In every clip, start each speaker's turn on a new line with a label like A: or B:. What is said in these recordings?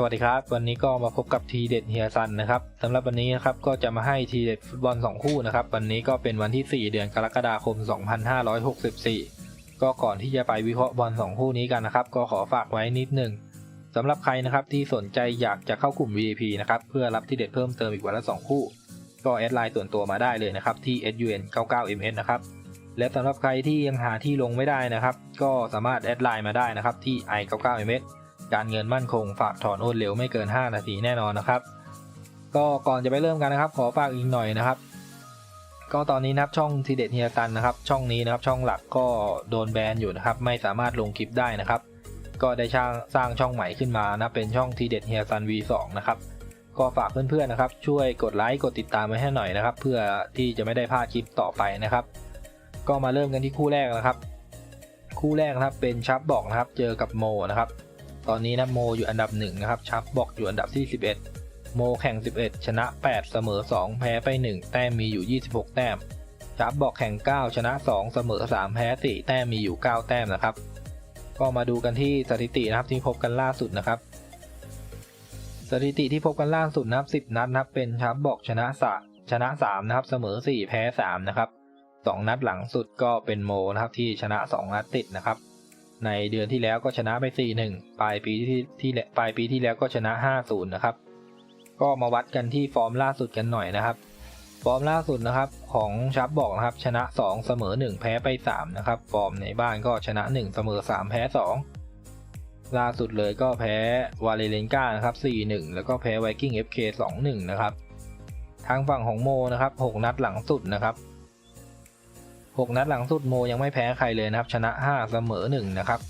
A: สวัสดีครับ วันนี้ก็มาพบกับทีเด็ดเฮียซันนะครับสำหรับวันนี้นะครับก็จะมาให้ทีเด็ดฟุตบอล 2 คู่นะครับ วันนี้ก็เป็นวันที่ 4 เดือนกรกฎาคม 2564 ก็ก่อนที่จะไปวิเคราะห์บอล 2 คู่นี้กันนะครับ ก็ขอฝากไว้นิดหนึ่งสำหรับใครนะครับที่สนใจอยากจะเข้ากลุ่ม VIP นะครับเพื่อรับทีเด็ดเพิ่มเติมอีกวันละ 2 คู่ ก็แอดไลน์ส่วนตัวมาได้เลยนะครับที่ sun99ms นะครับและสำหรับใครที่ยังหาที่ลงไม่ได้นะครับ ก็สามารถแอดไลน์มาได้นะครับที่ i99ms การเงินมั่นคง ฝากถอนโอนเร็วไม่เกิน 5 นาทีแน่นอนนะครับ ก็ก่อนจะไปเริ่มกันนะครับ ขอฝากอีกหน่อยนะครับ ก็ตอนนี้นะครับช่องทีเด็ดเฮียซันนะครับ ช่องนี้นะครับช่องหลักก็โดนแบนอยู่นะครับ ไม่สามารถลงคลิปได้นะครับ ก็ได้สร้างสร้างช่องใหม่ขึ้นมานะเป็นช่องทีเด็ดเฮียซัน V2 นะครับก็ฝากเพื่อนๆนะครับ ช่วยกดไลค์กดติดตามไว้ให้หน่อยนะครับ เพื่อที่จะไม่ได้พลาดคลิปต่อไปนะครับ ก็มาเริ่มกันที่คู่แรกนะครับ คู่แรกนะครับเป็นชับบอกนะครับ เจอกับโมนะครับ ตอนนี้นะโมอยู่อันดับ1นะครับชับบอกอยู่อันดับที่ 11 โมแข่ง 11 ชนะ 8 เสมอ 2 แพ้ไป 1 แต้มมีอยู่ 26 แต้มชับบอกแข่ง 9 ชนะ 2 เสมอ 3 แพ้ 4 แต้มมีอยู่ 9 แต้มนะครับ ก็มาดูกันที่สถิตินะครับที่พบกันล่าสุดนะครับ สถิติที่พบกันล่าสุดนะครับ10 นัดนะครับเป็นชับบอกชนะสะชนะ 3 นะครับ เสมอ 4 แพ้ 3 นะครับ 2 นัดหลังสุดก็เป็นโมนะครับที่ชนะ 2 นัดติดนะครับ ในเดือนที่แล้วก็ชนะไป 4-1 ปลายปีที่ที่ปลายปีที่แล้วก็ชนะ 5-0 นะครับ ก็มาวัดกันที่ฟอร์มล่าสุดกันหน่อยนะครับ ฟอร์มล่าสุดนะครับของชับบอกนะครับชนะ 2 เสมอ 1 แพ้ไป 3 นะครับ ฟอร์มในบ้านก็ชนะ 1 เสมอ 3 แพ้ 2 ล่าสุดเลยก็แพ้วาเลเลนกานะครับ 4-1 แล้วก็แพ้ไวกิ้ง FK 2-1 นะครับ ทางฝั่งของโมนะครับ 6 นัดหลังสุดนะครับ 6 นัดหลังสุดโมยังไม่แพ้ใครเลยนะครับชนะ 5 เสมอ 1 นะครับ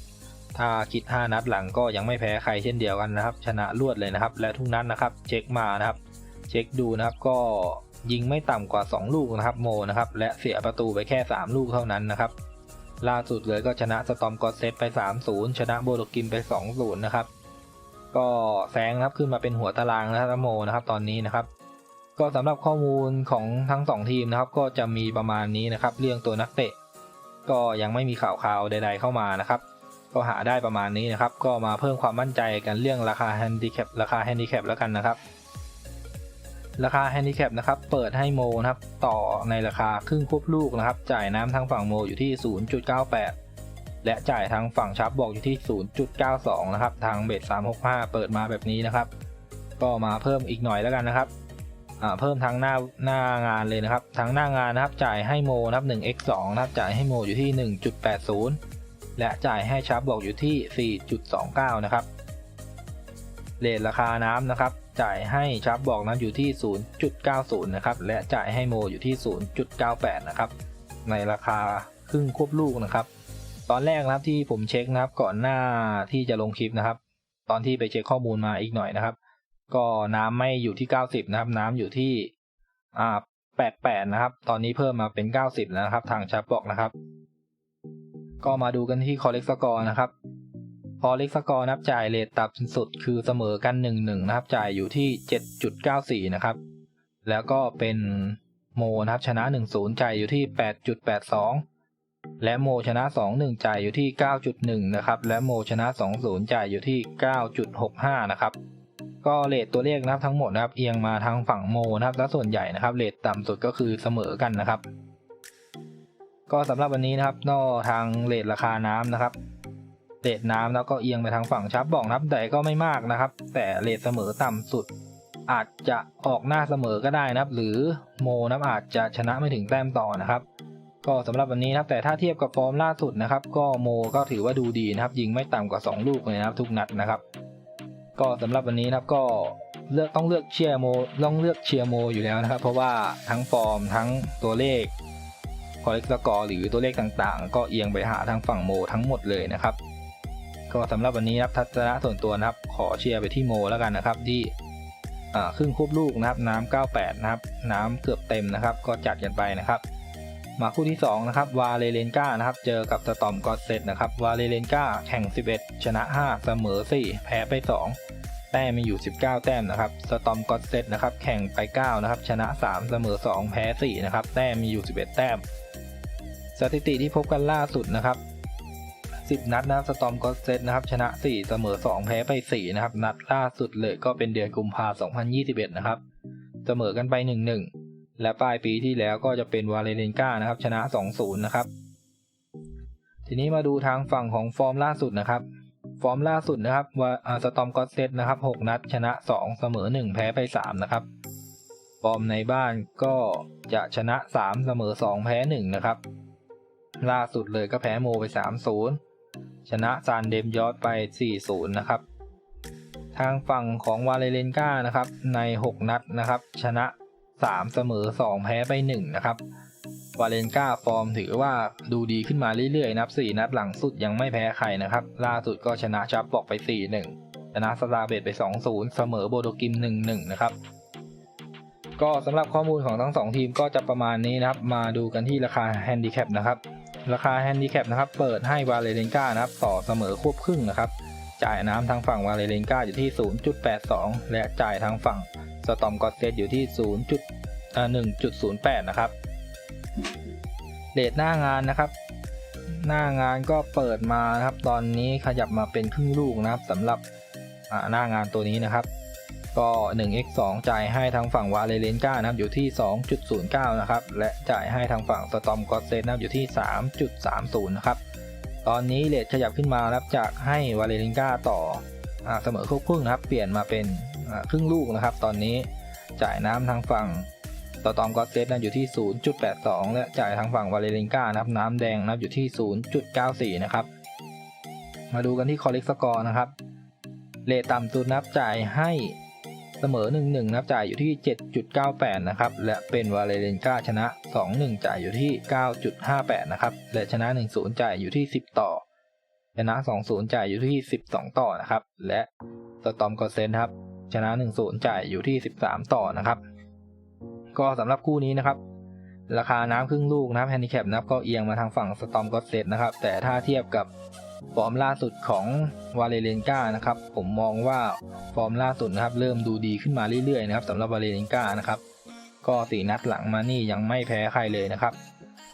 A: ถ้าคิด 5 นัดหลังก็ยังไม่แพ้ใครเช่นเดียวกันนะครับ ชนะรวดเลยนะครับ และทุกนัดนะครับ เช็คมานะครับ เช็คดูนะครับก็ยิงไม่ต่ำกว่า 2 ลูกนะครับโมนะครับและเสียประตูไปแค่ 3 ลูกเท่านั้นนะครับล่าสุดเลยก็ชนะสตอมกอเซตไป 3-0 ชนะโบโลกิมไป 2-0 นะครับ ก็แซงนะครับขึ้นมาเป็นหัวตารางนะครับโมนะครับตอนนี้นะครับ ก็สำหรับข้อมูลของทั้ง 2 ทีมนะครับ ก็จะมีประมาณนี้นะครับ เรื่องตัวนักเตะ ก็ยังไม่มีข่าวคราวใด ๆ เข้ามานะครับ ก็หาได้ประมาณนี้นะครับ ก็มาเพิ่มความมั่นใจกันเรื่องราคาแฮนดิแคปราคาแฮนดิแคปแล้วกันนะครับ ราคาแฮนดิแคปนะครับ เปิดให้โมนะครับต่อในราคาครึ่งควบลูกนะครับ จ่ายน้ำทางฝั่งโมอยู่ที่ 0.98 และจ่ายทางฝั่งชับบอกอยู่ที่ 0.92 นะครับ ทางเบส365 เปิดมาแบบนี้นะครับ ก็มาเพิ่มอีกหน่อยแล้วกันนะครับ เพิ่มทั้งหน้าหน้างานเลยนะครับทั้งหน้างานนะครับจ่ายให้โมนะครับ 1x2 นะครับจ่ายให้โมอยู่ที่ 1.80 และจ่ายให้ชับบอกอยู่ที่ 4.29 นะครับเลทราคาน้ำนะครับ จ่ายให้ชับบอกนั้นอยู่ที่ 0.90 นะครับ และจ่ายให้โมอยู่ที่ 0.98 นะครับ ในราคาครึ่งควบลูกนะครับ ตอนแรกนะครับที่ผมเช็คนะครับก่อนหน้าที่จะลงคลิปนะครับ ตอนที่ไปเช็คข้อมูลมาอีกหน่อยนะครับ ก็น้ำไม่อยู่ที่90นะครับ น้ำอยู่ที่อ่า88นะครับ ตอนนี้เพิ่มมาเป็น90แล้วนะครับ ทางชับบอกนะครับ ก็มาดูกันที่คอเล็กสกอร์นะครับพอเล็กสกอร์นับจ่ายเลทต่ำสุดคือเสมอกัน 1-1 นะครับ จ่ายอยู่ที่ 7.94 นะครับ แล้วก็เป็นโมนะครับชนะ 1-0 จ่ายอยู่ที่ 8.82 และโมชนะ 2-1 จ่ายอยู่ที่ 9.1 นะครับ และโมชนะ 2-0 จ่ายอยู่ที่ 9.65 นะครับ ก็เลทตัวเลขนะครับทั้งหมดนะครับเอียงมาทางฝั่งโมนะครับ และส่วนใหญ่นะครับเลทต่ำสุดก็คือเสมอกันนะครับ ก็สำหรับวันนี้นะครับนอกทางเลทราคาน้ำนะครับเลทน้ำแล้วก็เอียงไปทางฝั่งชับบอกนะครับแต่ก็ไม่มากนะครับ แต่เลทเสมอต่ำสุด อาจจะออกหน้าเสมอก็ได้นะครับ หรือโมนะครับอาจจะชนะไม่ถึงแต้มต่อนะครับ ก็สำหรับวันนี้นะครับ แต่ถ้าเทียบกับฟอร์มล่าสุดนะครับ ก็โมก็ถือว่าดูดีนะครับ ยิงไม่ต่ำกว่า 2 ลูกเลยนะครับ ทุกนัดนะครับ ก็สำหรับวันนี้นะครับก็เลือกต้องเลือกเชียร์โมต้องเลือกเชียร์โมอยู่แล้วนะครับ เพราะว่าทั้งฟอร์มทั้งตัวเลขคอเลกสกอร์หรือตัวเลขต่างๆ ก็เอียงไปหาทางฝั่งโมทั้งหมดเลยนะครับ ก็สำหรับวันนี้นะครับทัศนะส่วนตัวนะครับ ขอเชียร์ไปที่โมแล้วกันนะครับที่ครึ่งควบลูกนะครับน้ำ98 นะครับ น้ำเกือบเต็มนะครับ ก็จัดกันไปนะครับ มาคู่ที่ 2 นะครับ วาเลเลนกานะครับ เจอกับสตอมกอตเซตนะครับ วาเลเลนกาแข่ง 11 ชนะ 5 เสมอ 4 แพ้ไป 2 แต้มมีอยู่ 19 แต้มนะครับ สตอมกอตเซตนะครับ แข่งไป 9 นะครับ ชนะ 3 เสมอ 2 แพ้ 4 นะครับ แต้มมีอยู่ 11 แต้ม สถิติที่พบกันล่าสุดนะครับ 10 นัดนะครับสตอมก็เซตนะครับ ชนะ 4 เสมอ 2 แพ้ไป 4 นะครับ นัดล่าสุดเลยก็เป็นเดือนกุมภาพันธ์2021 นะครับ เสมอกันไป 1-1 และปลายปีที่แล้วก็จะเป็นวาเลเรนกานะครับ ชนะ 2-0 นะครับ ทีนี้มาดูทางฝั่งของฟอร์มล่าสุดนะครับ ฟอร์มล่าสุดนะครับว่าสตอมก็เซตนะครับ 6 นัดชนะ 2 เสมอ 1 แพ้ไป 3 นะครับ ฟอร์มในบ้านก็จะชนะ 3 เสมอ 2 แพ้ 1 นะครับ ล่าสุดเลยก็แพ้โมไป 3-0 ชนะซานเดมยอดไป 4-0 นะครับ ทางฝั่งของวาเลเลนกานะครับใน 6 นัดนะครับ ชนะ 3 เสมอ 2 แพ้ไป 1 นะครับ วาเลนกาฟอร์มถือว่าดูดีขึ้นมาเรื่อยๆนับ 4 นัดหลังสุดยังไม่แพ้ใครนะครับ ล่าสุดก็ชนะชับบอกไป 4-1 ชนะสตาเบดไป 2-0 เสมอโบโดกิม 1-1 นะครับ ก็สำหรับข้อมูลของทั้ง 2 ทีมก็จะประมาณนี้นะครับ มาดูกันที่ราคาแฮนดิแคปนะครับ ราคาแฮนดิแคปนะครับเปิดให้วาเลนกานะครับต่อเสมอควบครึ่งนะครับ จ่ายน้ำทางฝั่งวาเลนกาอยู่ที่ 0.82 และจ่ายทางฝั่งสตอมกอตเซตอยู่ที่ 0.1.08 นะครับ เลทหน้างานนะครับ หน้างานก็เปิดมานะครับ ตอนนี้ขยับมาเป็นครึ่งลูกนะครับสำหรับหน้างานตัวนี้นะครับ ก็ 1x2 จ่ายให้ทางฝั่งวาเลเรนกานะครับอยู่ที่ 2.09 นะครับ และจ่ายให้ทางฝั่งสตอมกอตเซตนะครับอยู่ที่ 3.30 นะครับ ตอนนี้เลทขยับขึ้นมารับจากให้วาเลเรนกาต่ออเสมอควบครึ่งนะครับ เปลี่ยนมาเป็นครึ่งลูกนะครับ ตอนนี้จ่ายน้ำทางฝั่ง สตอมกอเซตนะอยู่ที่ 0.82 และจ่ายทางฝั่งวาเลเรนกานะครับน้ำแดงนะครับอยู่ที่ 0.94 นะครับ มาดูกันที่คอลเลกสกอร์นะครับเลทต่ำสุดนับจ่ายให้เสมอ 1-1 นับจ่ายอยู่ที่ 7.98 นะครับ และเป็นวาเลเรนกาชนะ 2-1 จ่ายอยู่ที่ 9.58 นะครับ และชนะ 1-0 จ่ายอยู่ที่ 10 ต่อ ชนะ 2-0 จ่ายอยู่ที่ 12 ต่อนะครับ และสตอมกอเซนครับ ชนะ 1-0 จ่ายอยู่ที่ 13 ต่อนะครับ ก็สำหรับคู่นี้นะครับ ราคาน้ำครึ่งลูกนะครับแฮนดิแคปนะครับก็เอียงมาทางฝั่งสตอมกอเซตนะครับ แต่ถ้าเทียบกับฟอร์มล่าสุดของวาเลเรนกานะครับ ผมมองว่าฟอร์มล่าสุดนะครับ เริ่มดูดีขึ้นมาเรื่อยๆนะครับสำหรับวาเลเรนกานะครับ ก็สี่นัดหลังมานี่ยังไม่แพ้ใครเลยนะครับ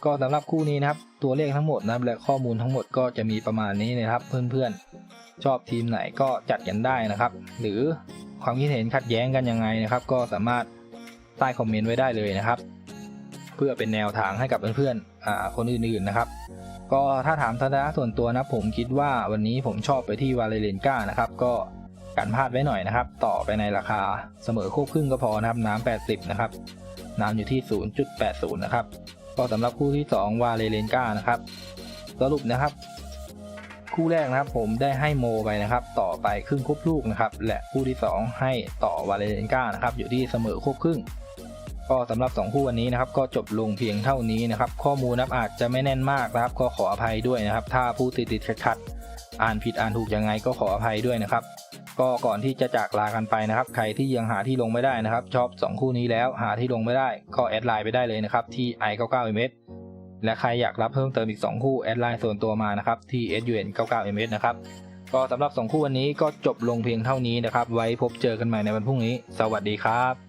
A: ก็สำหรับคู่นี้นะครับ ตัวเลขทั้งหมดนะครับและข้อมูลทั้งหมดก็จะมีประมาณนี้นะครับ เพื่อนๆ ชอบทีมไหนก็จัดกันได้นะครับ หรือความคิดเห็นขัดแย้งกันยังไงนะครับ ก็สามารถ ใต้คอมเมนต์ไว้ได้เลยนะครับ เพื่อเป็นแนวทางให้กับเพื่อนๆคนอื่นๆนะครับ ก็ถ้าถามทัศนะส่วนตัวนะผมคิดว่าวันนี้ผมชอบไปที่วาเลเรนกานะครับ ก็กันพลาดไว้หน่อยนะครับ ต่อไปในราคาเสมอควบครึ่งก็พอนะครับ น้ำ80 นะครับ น้ำอยู่ที่ 0.80 นะครับ ก็สำหรับคู่ที่ 2 วาเลเรนกานะครับ สรุปนะครับ คู่แรกนะครับผมได้ให้โมไปนะครับ ต่อไปครึ่งควบลูกนะครับ และคู่ที่ 2 ให้ต่อวาเลเรนกานะครับ อยู่ที่เสมอควบครึ่ง ก็สำหรับ 2 คู่วันนี้นะครับ ก็จบลงเพียงเท่านี้นะครับ ข้อมูลนะครับอาจจะไม่แน่นมากนะครับ ก็ขออภัยด้วยนะครับ ถ้าผู้ติดติดขัดขดอ่านผิดอ่านถูกยังไงก็ขออภัยด้วยนะครับ ก็ก่อนที่จะจากลากันไปนะครับ ใครที่ยังหาที่ลงไม่ได้นะครับ ชอบ 2 คู่นี้แล้วหาที่ลงไม่ได้ก็แอดไลน์ไปได้เลยนะครับที่ i99ms และใครอยากรับเพิ่มเติมอีก 2 คู่แอดไลน์ส่วนตัวมานะครับที่ sun99ms นะครับก็สำหรับ 2 คู่วันนี้ก็จบลงเพียงเท่านี้นะครับ ไว้พบเจอกันใหม่ในวันพรุ่งนี้ สวัสดีครับ